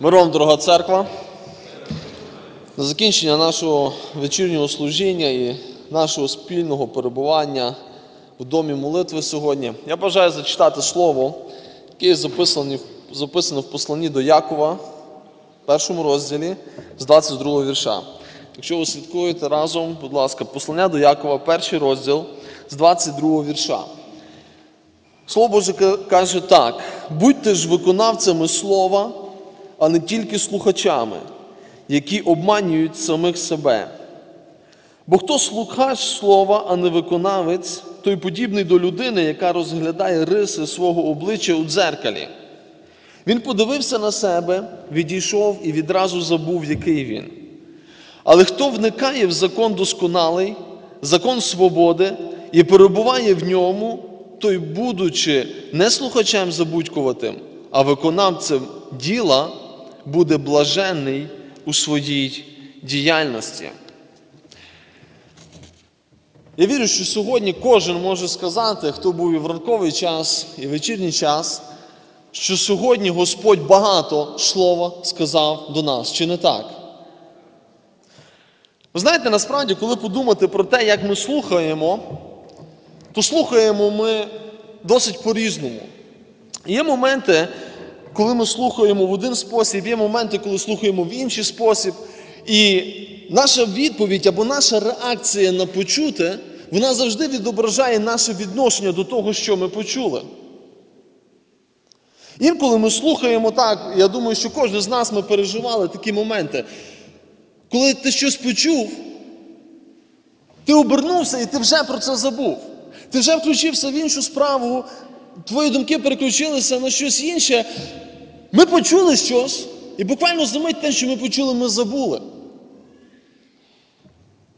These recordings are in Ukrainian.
Миром, дорога церква. На закінчення нашого вечірнього служіння і нашого спільного перебування в домі молитви сьогодні я бажаю зачитати слово, яке записане, записане в посланні до Якова, в першому розділі з 22 вірша. Якщо ви слідкуєте разом, будь ласка, послання до Якова, перший розділ з 22 вірша. Слово Боже каже так: будьте ж виконавцями слова, а не тільки слухачами, які обманюють самих себе. Бо хто слухач слова, а не виконавець, той подібний до людини, яка розглядає риси свого обличчя у дзеркалі. Він подивився на себе, відійшов і відразу забув, який він. Але хто вникає в закон досконалий, закон свободи і перебуває в ньому, той, будучи не слухачем забудькуватим, а виконавцем діла, буде блаженний у своїй діяльності. Я вірю, що сьогодні кожен може сказати, хто був і в ранковий час, і в вечірній час, що сьогодні Господь багато слова сказав до нас, чи не так? Ви знаєте, насправді, коли подумати про те, як ми слухаємо, то слухаємо ми досить по-різному. Є моменти, коли ми слухаємо в один спосіб, є моменти, коли слухаємо в інший спосіб. І наша відповідь або наша реакція на почуте, вона завжди відображає наше відношення до того, що ми почули. Інколи ми слухаємо так, я думаю, що кожен з нас ми переживали такі моменти. Коли ти щось почув, ти обернувся і ти вже про це забув. Ти вже включився в іншу справу, твої думки переключилися на щось інше. Ми почули щось, і буквально за мить те, що ми почули, ми забули.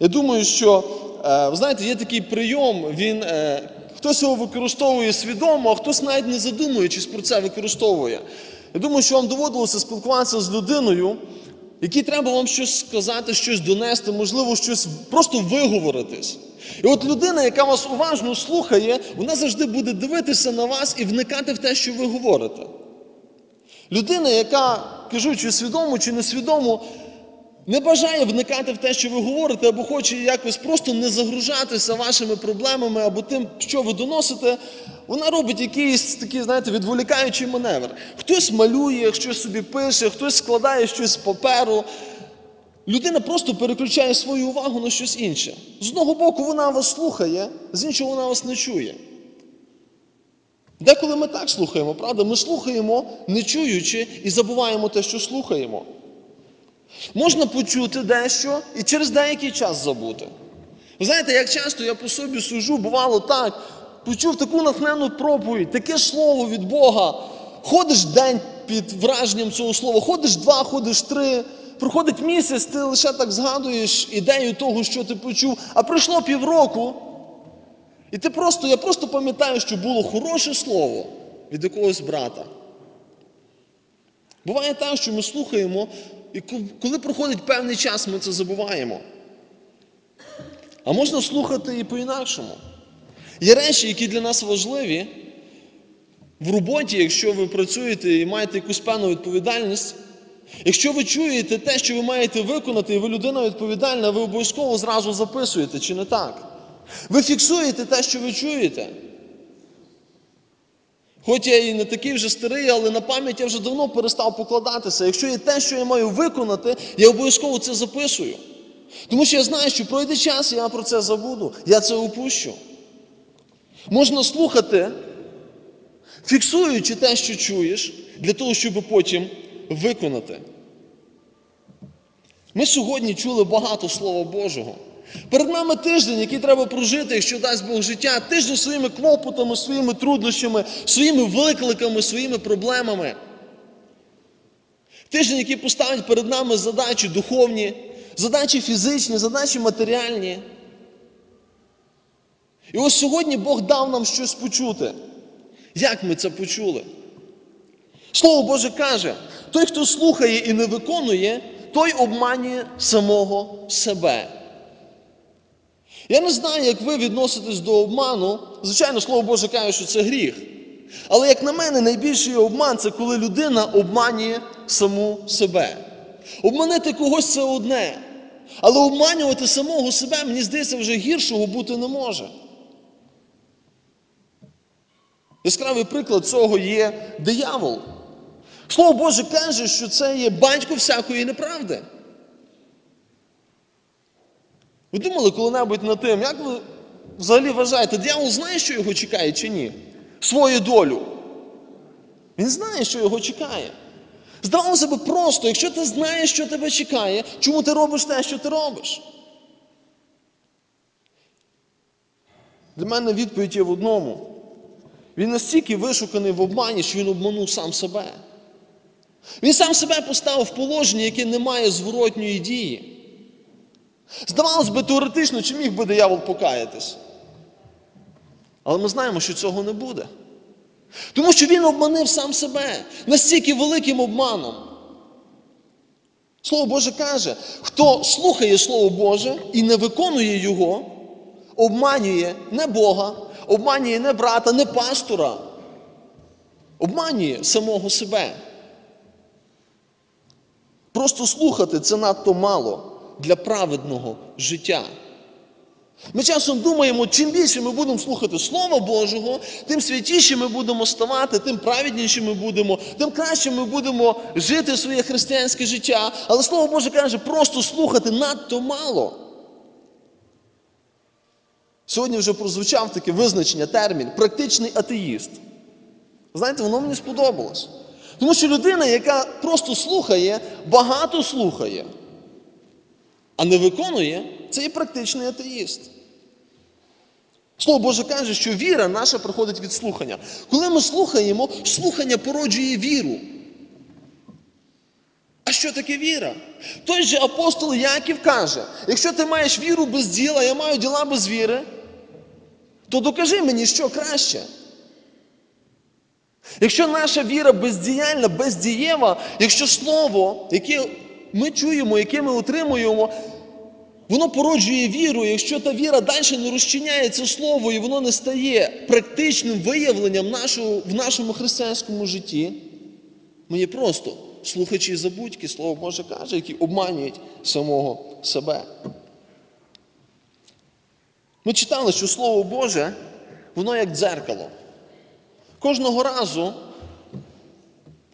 Я думаю, що, е, ви знаєте, є такий прийом, він, е, хтось його використовує свідомо, а хтось навіть не задумуючись про це використовує. Я думаю, що вам доводилося спілкуватися з людиною, якій треба вам щось сказати, щось донести, можливо, щось просто виговоритись. І от людина, яка вас уважно слухає, вона завжди буде дивитися на вас і вникати в те, що ви говорите. Людина, яка, кажу, чи свідомо, чи несвідомо, не бажає вникати в те, що ви говорите, або хоче якось просто не загружатися вашими проблемами або тим, що ви доносите, вона робить якийсь такий, знаєте, відволікаючий маневр. Хтось малює, щось собі пише, хтось складає щось з паперу. Людина просто переключає свою увагу на щось інше. З одного боку, вона вас слухає, з іншого вона вас не чує. Деколи ми так слухаємо, правда? Ми слухаємо, не чуючи, і забуваємо те, що слухаємо. Можна почути дещо і через деякий час забути. Ви знаєте, як часто я по собі сужу, бувало так, почув таку натхненну проповідь, таке слово від Бога. Ходиш день під враженням цього слова, ходиш два, ходиш три. Проходить місяць, ти лише так згадуєш ідею того, що ти почув, а пройшло півроку, і ти просто, я просто пам'ятаю, що було хороше слово від якогось брата. Буває так, що ми слухаємо, і коли проходить певний час, ми це забуваємо. А можна слухати і по-інакшому. Є речі, які для нас важливі в роботі, якщо ви працюєте і маєте якусь певну відповідальність. Якщо ви чуєте те, що ви маєте виконати, і ви людина відповідальна, ви обов'язково зразу записуєте, чи не так? Ви фіксуєте те, що ви чуєте. Хоч я і не такий вже старий, але на пам'ять я вже давно перестав покладатися. Якщо є те, що я маю виконати, я обов'язково це записую. Тому що я знаю, що пройде час, я про це забуду. Я це упущу. Можна слухати, фіксуючи те, що чуєш, для того, щоб потім виконати. Ми сьогодні чули багато Слова Божого. Перед нами тиждень, який треба прожити, якщо дасть Бог життя, тиждень своїми клопотами, своїми труднощами, своїми викликами, своїми проблемами. Тиждень, який поставить перед нами задачі духовні, задачі фізичні, задачі матеріальні. І ось сьогодні Бог дав нам щось почути. Як ми це почули? Слово Боже каже: той, хто слухає і не виконує, той обманює самого себе. Я не знаю, як ви відноситесь до обману. Звичайно, Слово Боже каже, що це гріх. Але, як на мене, найбільший обман це коли людина обманює саму себе. Обманити когось це одне. Але обманювати самого себе, мені здається, вже гіршого бути не може. Яскравий приклад цього є диявол. Слово Боже каже, що це є батько всякої неправди. Ви думали коли-небудь над тим, як ви взагалі вважаєте, диявол знає, що його чекає чи ні? Свою долю. Він знає, що його чекає. Здавалося б, просто, якщо ти знаєш, що тебе чекає, чому ти робиш те, що ти робиш? Для мене відповідь є в одному. Він настільки вишуканий в обмані, що він обманув сам себе. Він сам себе поставив в положення, яке не має зворотньої дії. Здавалось би, теоретично, чи міг би диявол покаятись? Але ми знаємо, що цього не буде. Тому що він обманив сам себе настільки великим обманом. Слово Боже каже, хто слухає Слово Боже і не виконує його, обманює не Бога, обманює не брата, не пастора, обманює самого себе. Просто слухати це надто мало для праведного життя. Ми часом думаємо, чим більше ми будемо слухати Слова Божого, тим святіше ми будемо ставати, тим праведніші ми будемо, тим краще ми будемо жити своє християнське життя. Але Слово Боже каже, просто слухати надто мало. Сьогодні вже прозвучав таке визначення, термін практичний атеїст. Знаєте, воно мені сподобалось. Тому що людина, яка просто слухає, багато слухає, а не виконує, це є практичний атеїст. Слово Боже каже, що віра наша приходить від слухання. Коли ми слухаємо, слухання породжує віру. А що таке віра? Той же апостол Яків каже: якщо ти маєш віру без діла, я маю діла без віри, то докажи мені, що краще. Якщо наша віра бездіяльна, бездієва, якщо слово, яке ми чуємо, яке ми отримуємо, воно породжує віру, якщо та віра далі не розчиняє це слово і воно не стає практичним виявленням нашого, в нашому християнському житті, ми є просто слухачі забудьки, Слово Боже каже, які обманюють самого себе. Ми читали, що Слово Боже, воно як дзеркало. Кожного разу,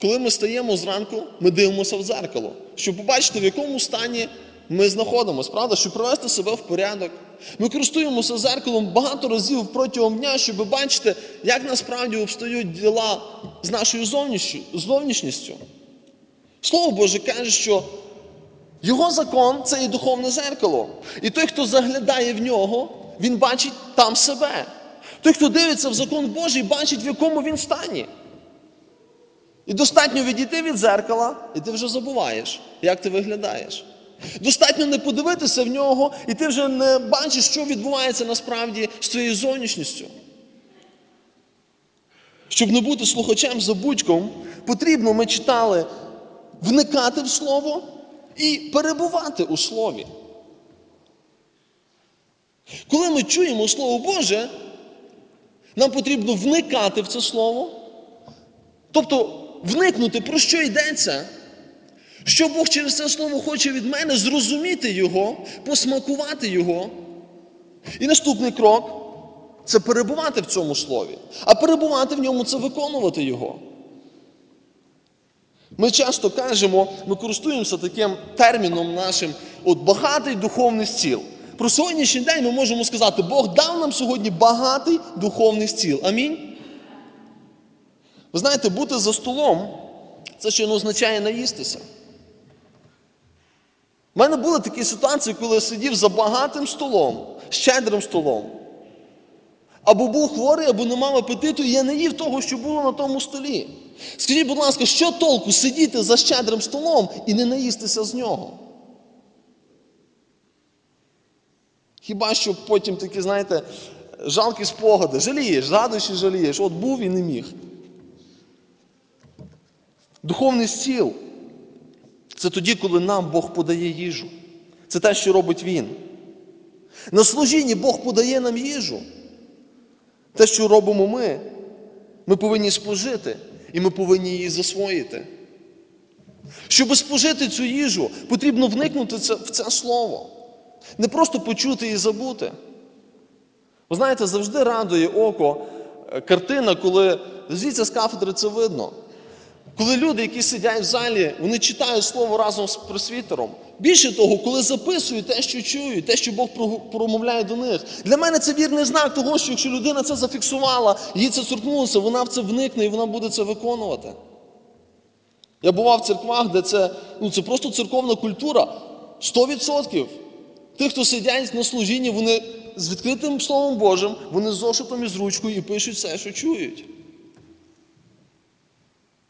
коли ми стаємо зранку, ми дивимося в дзеркало, щоб побачити, в якому стані ми знаходимося, правда, щоб привести себе в порядок. Ми користуємося зеркалом багато разів протягом дня, щоб бачити, як насправді обстають діла з нашою зовнішністю. Слово Боже каже, що його закон це і духовне зеркало. І той, хто заглядає в нього, він бачить там себе. Той, хто дивиться в закон Божий, бачить, в якому він стані. І достатньо відійти від зеркала, і ти вже забуваєш, як ти виглядаєш. Достатньо не подивитися в нього, і ти вже не бачиш, що відбувається насправді з твоєю зовнішністю. Щоб не бути слухачем забудьком, потрібно, ми читали, вникати в Слово і перебувати у Слові. Коли ми чуємо Слово Боже, нам потрібно вникати в це слово, тобто вникнути, про що йдеться, що Бог через це слово хоче від мене, зрозуміти його, посмакувати його. І наступний крок це перебувати в цьому слові. А перебувати в ньому це виконувати його. Ми часто кажемо, ми користуємося таким терміном нашим от багатий духовний стіл. Про сьогоднішній день ми можемо сказати, Бог дав нам сьогодні багатий духовний стіл. Амінь. Ви знаєте, бути за столом це ще не означає наїстися. У мене були такі ситуації, коли я сидів за багатим столом, щедрим столом. Або був хворий, або не мав апетиту, і я не їв того, що було на тому столі. Скажіть, будь ласка, що толку сидіти за щедрим столом і не наїстися з нього? Хіба що потім такі, знаєте, жалкі спогади, жалієш, згадуєш і жалієш, от був і не міг. Духовний стіл це тоді, коли нам Бог подає їжу. Це те, що робить Він. На служінні Бог подає нам їжу. Те, що робимо ми, ми повинні спожити, і ми повинні її засвоїти. Щоб спожити цю їжу, потрібно вникнути в це слово. Не просто почути і забути. Ви знаєте, завжди радує око е, картина, коли звідси з кафедри це видно. Коли люди, які сидять в залі, вони читають слово разом з просвітером. Більше того, коли записують те, що чують, те, що Бог промовляє до них. Для мене це вірний знак того, що якщо людина це зафіксувала, їй це торкнулося, вона в це вникне і вона буде це виконувати. Я бував в церквах, де це, ну, це просто церковна культура. 100%. Тих, хто сидять на служінні, вони з відкритим Словом Божим, вони з зошитом і з ручкою і пишуть все, що чують.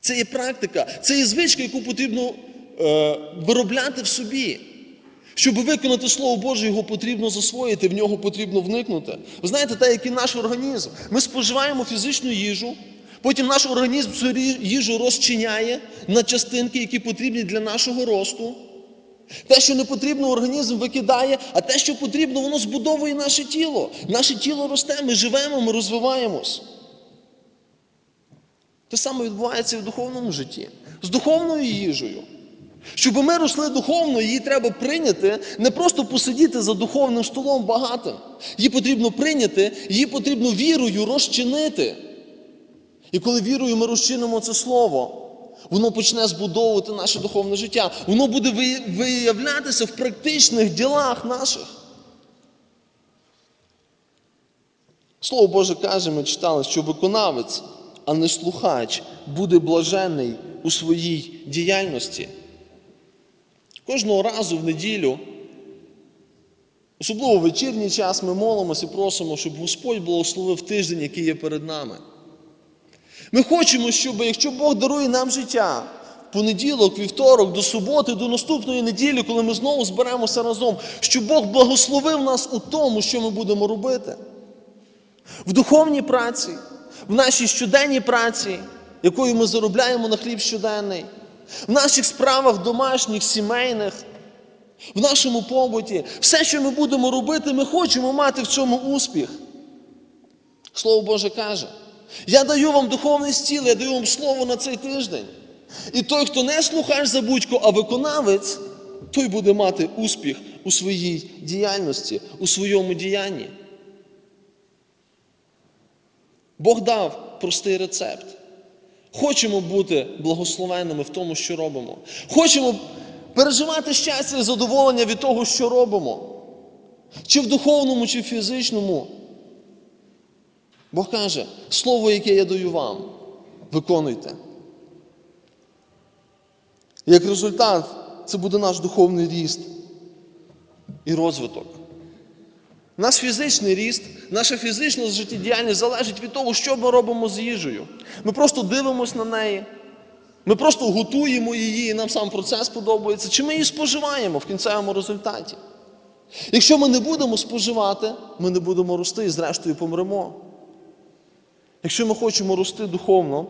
Це є практика, це є звичка, яку потрібно е, виробляти в собі. Щоб виконати Слово Боже, його потрібно засвоїти, в нього потрібно вникнути. Ви знаєте, так як і наш організм. Ми споживаємо фізичну їжу, потім наш організм цю їжу розчиняє на частинки, які потрібні для нашого росту. Те, що не потрібно, організм викидає, а те, що потрібно, воно збудовує наше тіло. Наше тіло росте, ми живемо, ми розвиваємось. Те саме відбувається і в духовному житті. З духовною їжею. Щоб ми росли духовно, її треба прийняти, не просто посидіти за духовним столом багатим. Її потрібно прийняти, її потрібно вірою розчинити. І коли вірою ми розчинимо це слово, воно почне збудовувати наше духовне життя. Воно буде виявлятися в практичних ділах наших. Слово Боже каже, ми читали, що виконавець, а не слухач, буде блажений у своїй діяльності. Кожного разу в неділю, особливо в вечірній час, ми молимося і просимо, щоб Господь благословив тиждень, який є перед нами. Ми хочемо, щоб якщо Бог дарує нам життя в понеділок, вівторок, до суботи, до наступної неділі, коли ми знову зберемося разом, щоб Бог благословив нас у тому, що ми будемо робити. В духовній праці, в нашій щоденній праці, якою ми заробляємо на хліб щоденний, в наших справах домашніх, сімейних, в нашому побуті, все, що ми будемо робити, ми хочемо мати в цьому успіх. Слово Боже каже: я даю вам духовний стіл, я даю вам слово на цей тиждень. І той, хто не слухач забудько, а виконавець, той буде мати успіх у своїй діяльності, у своєму діянні. Бог дав простий рецепт. Хочемо бути благословенними в тому, що робимо. Хочемо переживати щастя і задоволення від того, що робимо. Чи в духовному, чи в фізичному. Бог каже, слово, яке я даю вам, виконуйте. Як результат, це буде наш духовний ріст і розвиток. Наш фізичний ріст, наша фізична життєдіяльність залежить від того, що ми робимо з їжею. Ми просто дивимося на неї, ми просто готуємо її, і нам сам процес подобається, чи ми її споживаємо в кінцевому результаті. Якщо ми не будемо споживати, ми не будемо рости і зрештою помремо. Якщо ми хочемо рости духовно,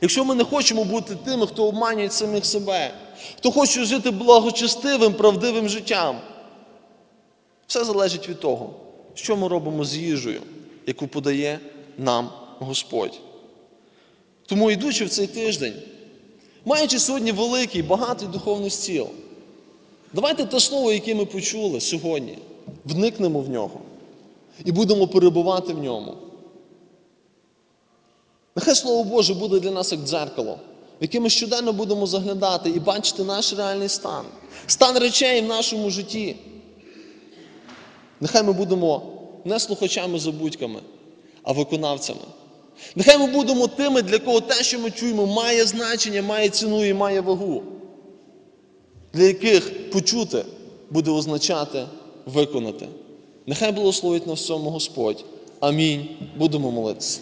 якщо ми не хочемо бути тими, хто обманює самих себе, хто хоче жити благочестивим, правдивим життям, все залежить від того, що ми робимо з їжею, яку подає нам Господь. Тому, йдучи в цей тиждень, маючи сьогодні великий, багатий духовний стіл, давайте те слово, яке ми почули сьогодні, вникнемо в нього і будемо перебувати в ньому. Нехай Слово Боже буде для нас як дзеркало, в яке ми щоденно будемо заглядати і бачити наш реальний стан, стан речей в нашому житті. Нехай ми будемо не слухачами забудьками, а виконавцями. Нехай ми будемо тими, для кого те, що ми чуємо, має значення, має ціну і має вагу, для яких почути буде означати виконати. Нехай благословить нас в цьому Господь. Амінь. Будемо молитися.